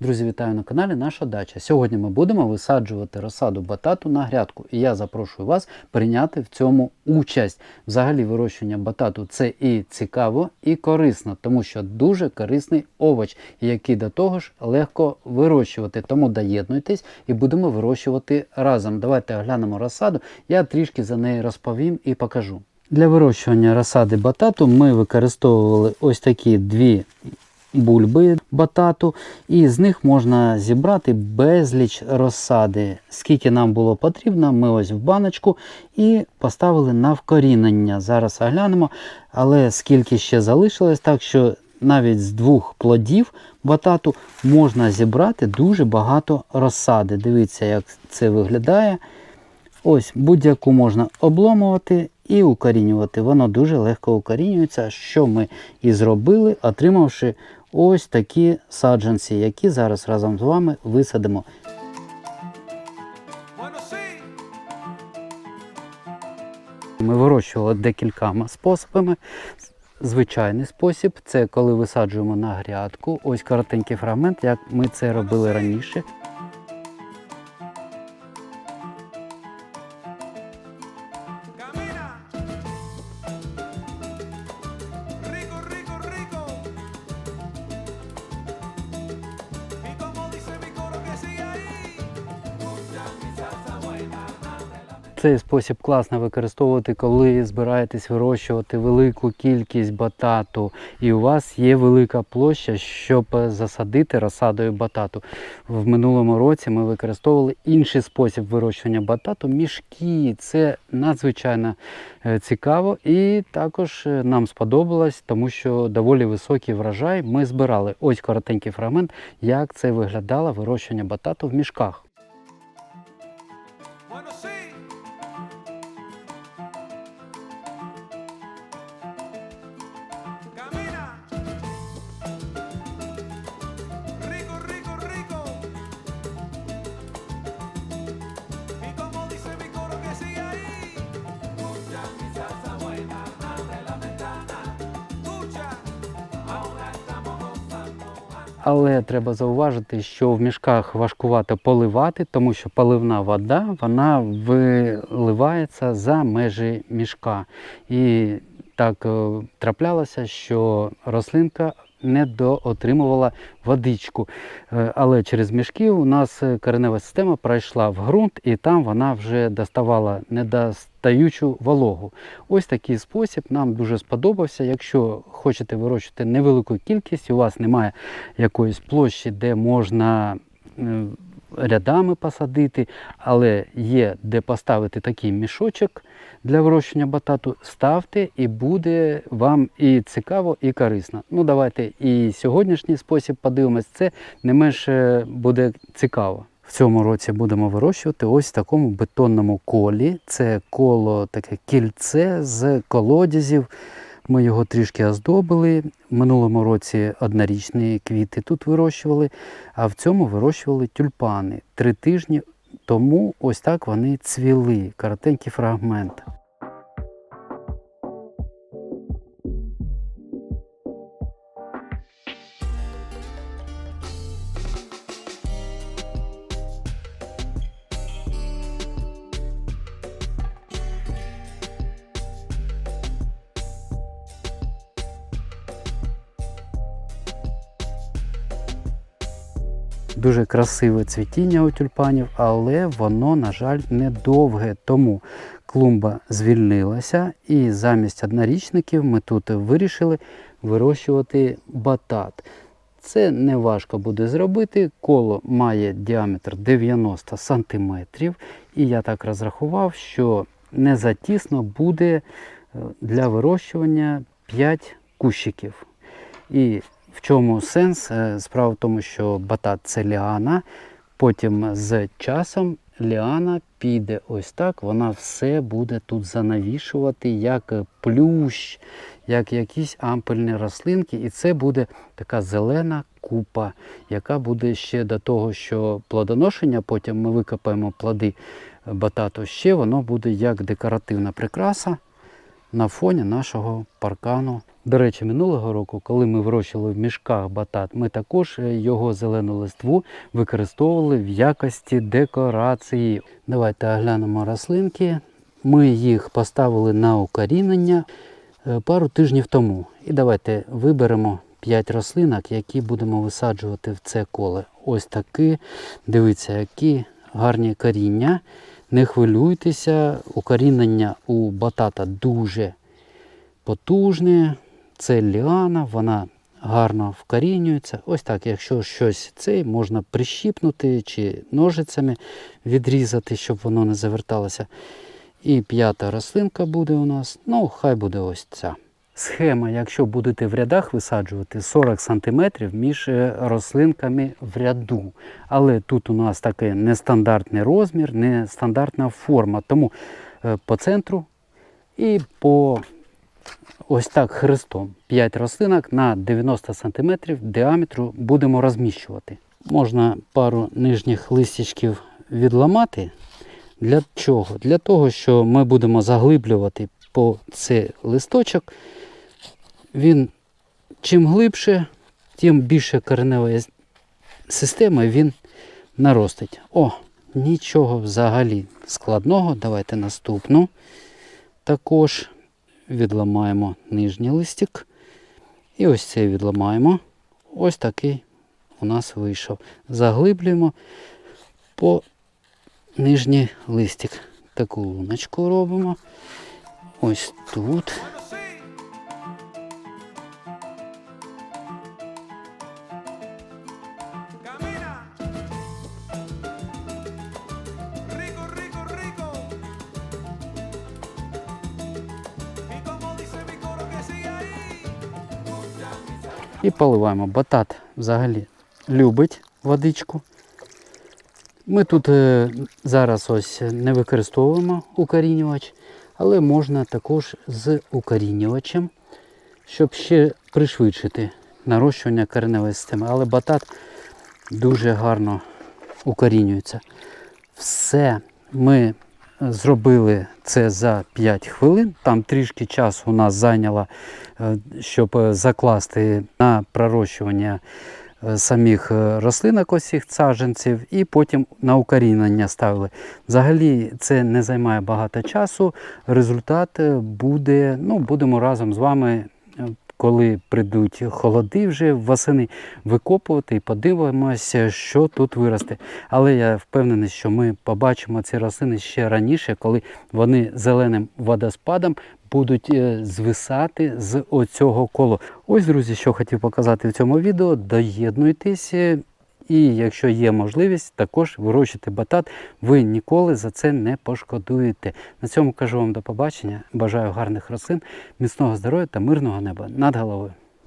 Друзі, вітаю на каналі Наша Дача. Сьогодні ми будемо висаджувати розсаду батату на грядку, і я запрошую вас прийняти в цьому участь. Взагалі, вирощування батату це і цікаво, і корисно, тому що дуже корисний овоч, який до того ж легко вирощувати. Тому доєднуйтесь і будемо вирощувати разом. Давайте оглянемо розсаду. Я трішки за неї розповім і покажу. Для вирощування розсади батату ми використовували ось такі дві бульби батату, і з них можна зібрати безліч розсади. Скільки нам було потрібно, ми ось в баночку і поставили на вкорінення. Зараз оглянемо, але скільки ще залишилось, так що навіть з двох плодів батату можна зібрати дуже багато розсади. Дивіться, як це виглядає. Ось будь-яку можна обломувати і укорінювати. Воно дуже легко укорінюється, що ми і зробили, отримавши ось такі саджанці, які зараз разом з вами висадимо. Ми вирощували декількома способами. Звичайний спосіб це коли висаджуємо на грядку. Ось коротенький фрагмент, як ми це робили раніше. Цей спосіб класно використовувати, коли збираєтесь вирощувати велику кількість батату, і у вас є велика площа, щоб засадити розсадою батату. В минулому році ми використовували інший спосіб вирощування батату мішки. Це надзвичайно е, цікаво і також е, нам сподобалось, тому що доволі високий врожай ми збирали. Ось коротенький фрагмент, як це виглядало вирощування батату в мішках. Але треба зауважити, що в мішках важкувато поливати, тому що поливна вода вона виливається за межі мішка. І так е, траплялося, що рослинка не доотримувала водичку. Е, Але через мішки у нас е, коренева система пройшла в ґрунт, і там вона вже доставала недостаючу вологу. Ось такий спосіб нам дуже сподобався. Якщо хочете вирощувати невелику кількість, у вас немає якоїсь площі, де можна е, рядами посадити, але є де поставити такий мішочок для вирощення батату, ставте і буде вам і цікаво, і корисно. Ну, давайте і сьогоднішній спосіб подивимось, це не менш е, буде цікаво. В цьому році будемо вирощувати ось в такому бетонному колі. Це коло таке кільце з колодязів. Ми його трішки оздобили. В минулому році однорічні квіти тут вирощували, а в цьому вирощували тюльпани. Три тижні тому ось так вони цвіли. коротенькі фрагмент. Дуже красиве цвітіння у тюльпанів, але воно, на жаль, недовге. Тому клумба звільнилася, і замість однорічників ми тут вирішили вирощувати батат. Це не важко буде зробити. Коло має діаметр 90 см, і я так розрахував, що не затісно буде е, для вирощування 5 кущиків. І в чому сенс? Е, Справа в тому, що батат це ліана. Потім з часом ліана піде ось так, вона все буде тут занавішувати, як плющ, як якісь ампельні рослинки. І це буде така зелена купа, яка буде ще до того, що плодоношення, потім ми викопаємо плоди батату, ще воно буде як декоративна прикраса на фоні нашого паркану. До речі, минулого року, коли ми вирощували в мішках батат, ми також е, його зелену листву використовували в якості декорації. Давайте оглянемо рослинки. Ми їх поставили на укорінення е, пару тижнів тому. І давайте виберемо 5 рослинок, які будемо висаджувати в це коле. Ось такі. Дивіться, які гарні коріння. Не хвилюйтеся, укорінення у батата дуже потужне. Це ліана, вона гарно вкорінюється. Ось так, якщо щось цей можна прищіпнути чи ножицями відрізати, щоб воно не заверталося. І п'ята рослинка буде у нас. Ну, хай буде ось ця. Схема, якщо будете в рядах висаджувати 40 см між е, рослинками в ряду. Але тут у нас такий нестандартний розмір, нестандартна форма. Тому е, по центру і по ось так хрестом 5 рослинок на 90 см діаметру будемо розміщувати. Можна пару нижніх листячків відламати. Для чого? Для того, що ми будемо заглиблювати по цей листочок. Він чим глибше, тим більше коренева система він наростить. О, нічого взагалі складного. Давайте наступну. Також відламаємо нижній листик. І ось цей відламаємо. Ось такий у нас вийшов. Заглиблюємо по нижній листик. Таку луночку робимо. Ось тут. І поливаємо. Батат взагалі любить водичку. Ми тут е, зараз ось не використовуємо укорінювач, але можна також з укорінювачем, щоб ще пришвидшити нарощування кореневої системи. Але батат дуже гарно укорінюється. Все ми зробили це за 5 хвилин. Там трішки часу у нас зайняло, е, щоб е, закласти на пророщування е, самих рослинок ось саджанців, і потім на укорінення ставили. Взагалі це не займає багато часу. Результат буде, ну, будемо разом з вами. Е, Коли прийдуть холоди вже восени, викопувати і подивимося, що тут виросте. Але я впевнений, що ми побачимо ці рослини ще раніше, коли вони зеленим водоспадом будуть е, звисати з оцього колу. Ось, друзі, що хотів показати в цьому відео. Доєднуйтеся. І якщо є можливість, також вирощуйте батат. Ви ніколи за це не пошкодуєте. На цьому кажу вам до побачення. Бажаю гарних рослин, міцного здоров'я та мирного неба над головою.